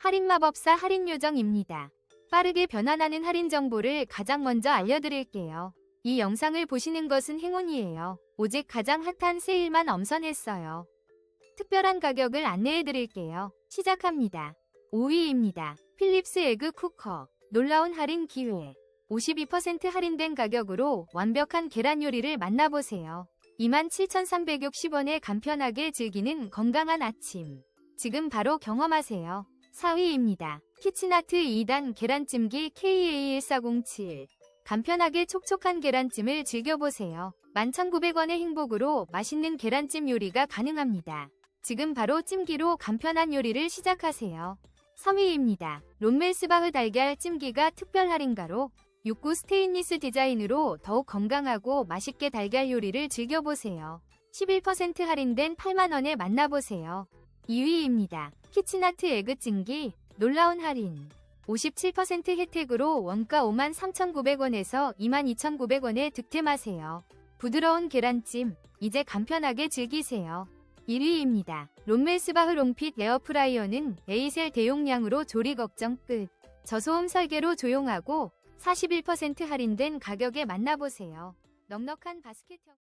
할인 마법사 할인 요정입니다. 빠르게 변환하는 할인 정보를 가장 먼저 알려드릴게요. 이 영상을 보시는 것은 행운이에요. 오직 가장 핫한 세일만 엄선했어요. 특별한 가격을 안내해드릴게요. 시작합니다. 5위입니다. 필립스 에그 쿠커. 놀라운 할인 기회. 52% 할인된 가격으로 완벽한 계란 요리를 만나보세요. 27,360원에 간편하게 즐기는 건강한 아침. 지금 바로 경험하세요. 4위입니다. 키친아트 2단 계란찜기 KA1407. 간편하게 촉촉한 계란찜을 즐겨보세요. 11,900원의 행복으로 맛있는 계란찜 요리가 가능합니다. 지금 바로 찜기로 간편한 요리를 시작하세요. 3위입니다. 롬멜스바흐 달걀 찜기가 특별 할인가로 69 스테인리스 디자인으로 더욱 건강하고 맛있게 달걀 요리를 즐겨보세요. 11% 할인된 8만원에 만나보세요. 2위입니다. 키친아트 에그 찜기 놀라운 할인 57% 혜택으로 원가 53,900원에서 22,900원에 득템하세요. 부드러운 계란찜 이제 간편하게 즐기세요. 1위입니다. 롬멜스바흐 롱핏 에어프라이어는 에이셀 대용량으로 조리 걱정 끝. 저소음 설계로 조용하고 41% 할인된 가격에 만나보세요. 넉넉한 바스켓형